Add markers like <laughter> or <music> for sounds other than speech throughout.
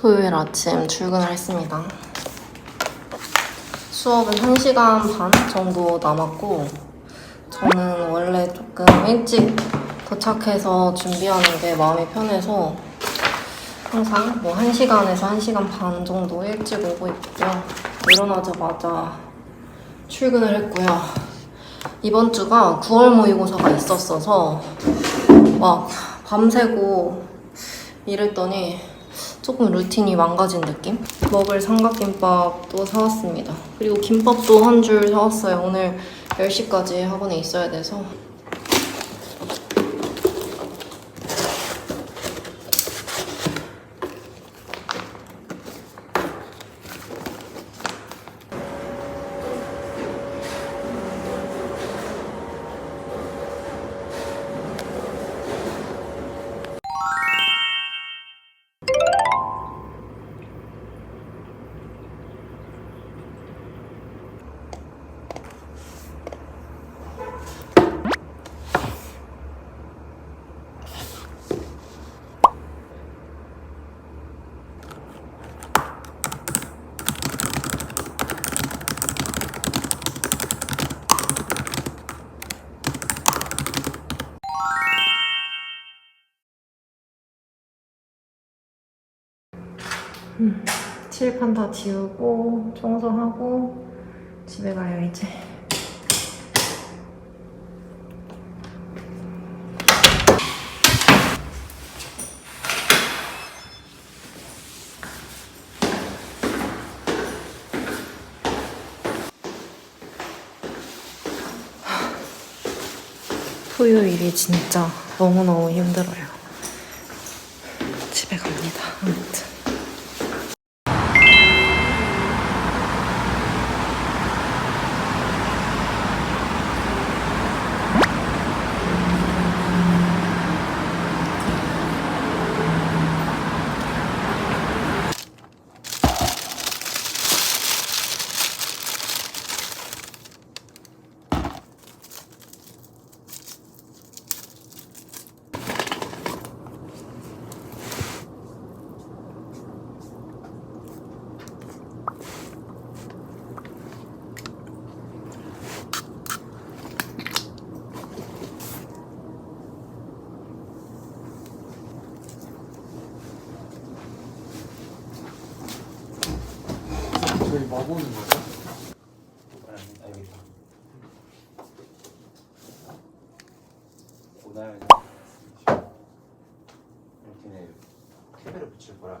토요일 아침 출근을 했습니다. 수업은 1시간 반 정도 남았고, 저는 원래 조금 일찍 도착해서 준비하는 게 마음이 편해서 항상 뭐 1시간에서 1시간 반 정도 일찍 오고 있고요. 일어나자마자 출근을 했고요. 이번 주가 9월 모의고사가 있었어서 막 밤새고 일했더니 조금 루틴이 망가진 느낌? 먹을 삼각김밥도 사왔습니다. 그리고 김밥도 한 줄 사왔어요. 오늘 10시까지 학원에 있어야 돼서. 칠판 다 지우고 청소하고 집에 가요 이제. 토요일이 진짜 너무너무 힘들어요. 집에 갑니다. 아무튼. 저희 뭐 보는 거죠? 알겠다. 오늘 이렇게 탭을 붙일 거라.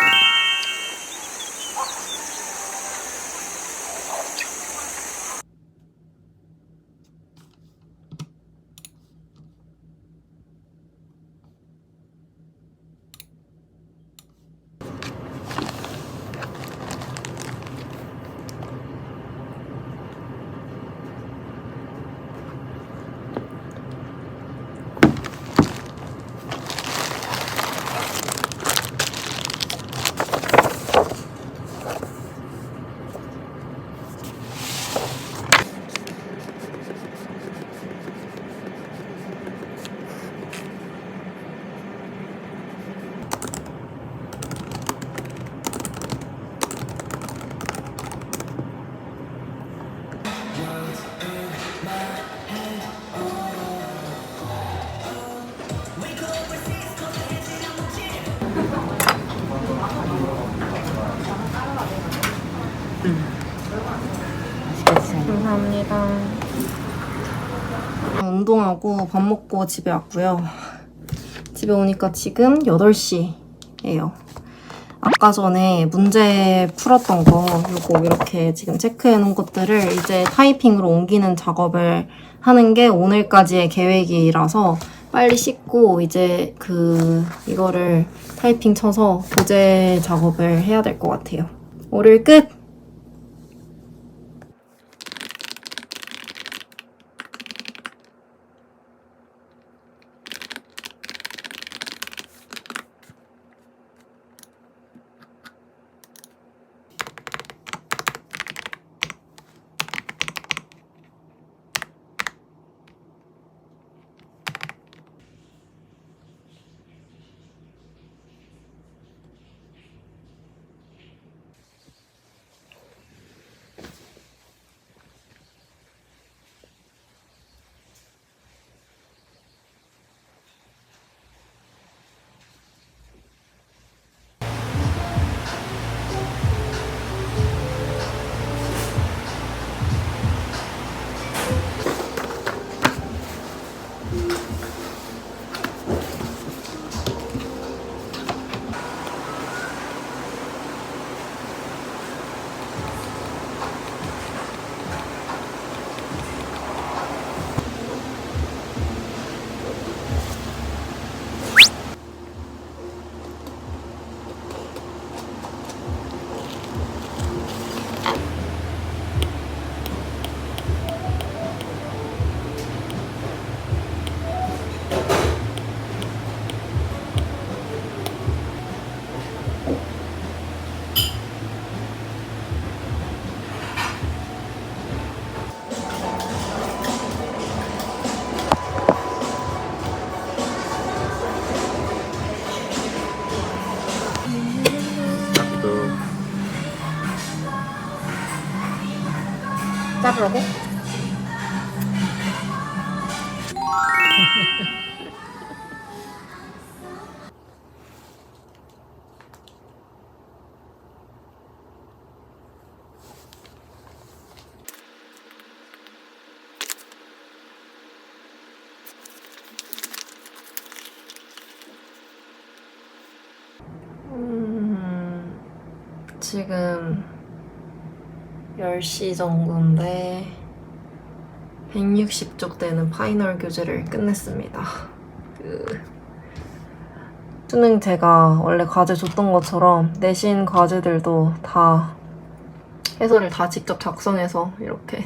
감사합니다. 운동하고 밥 먹고 집에 왔고요. 집에 오니까 지금 8시예요. 아까 전에 문제 풀었던 거 요거 이렇게 지금 체크해 놓은 것들을 이제 타이핑으로 옮기는 작업을 하는 게 오늘까지의 계획이라서 빨리 씻고 이제 그 이거를 타이핑 쳐서 고제 작업을 해야 될 것 같아요. 월요일 끝! 자르라고? 음, 지금 10시 정도인데 160쪽 되는 파이널 교재를 끝냈습니다. 그 수능 제가 원래 과제 줬던 것처럼 내신 과제들도 다 해설을 다 직접 작성해서 이렇게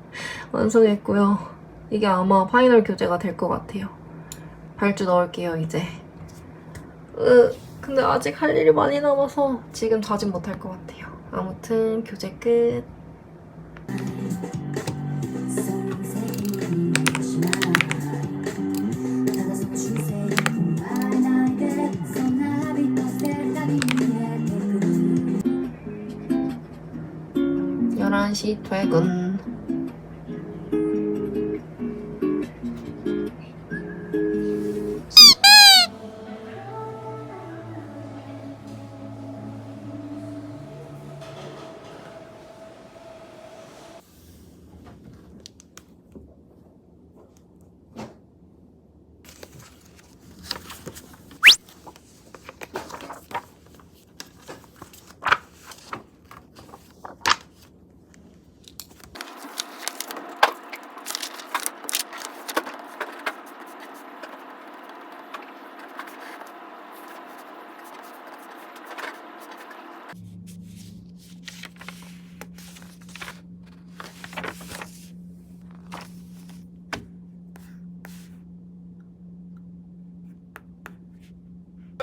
<laughs> 완성했고요. 이게 아마 파이널 교재가 될 것 같아요. 발주 넣을게요, 이제. 으, 근데 아직 할 일이 많이 남아서 지금 자진 못할 것 같아요. 아무튼 교재 끝. 열한 시 퇴근.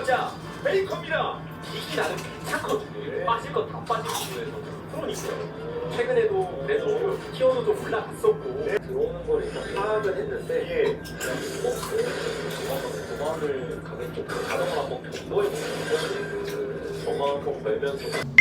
자, 메이커입니다. 이기 나름 괜찮거든요. 빠질 건다 빠지고 그래서 그러니까요. 최근에도 그래도 키워도 좀 올라갔었고 들어오는 걸 일단 파악을 했는데 꼭 그, 도망을 가는 쪽 가동을 한번 변도해 보는 그 정화 한번 걸면서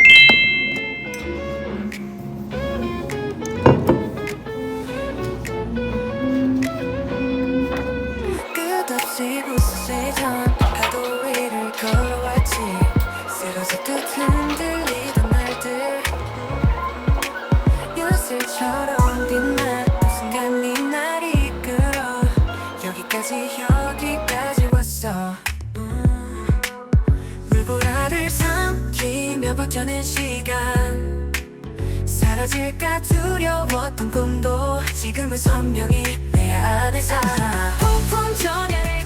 삼키며 버텨낸 시간 사라질까 두려웠던 꿈도 지금은 선명히 내 안에 살아 폭풍 전야를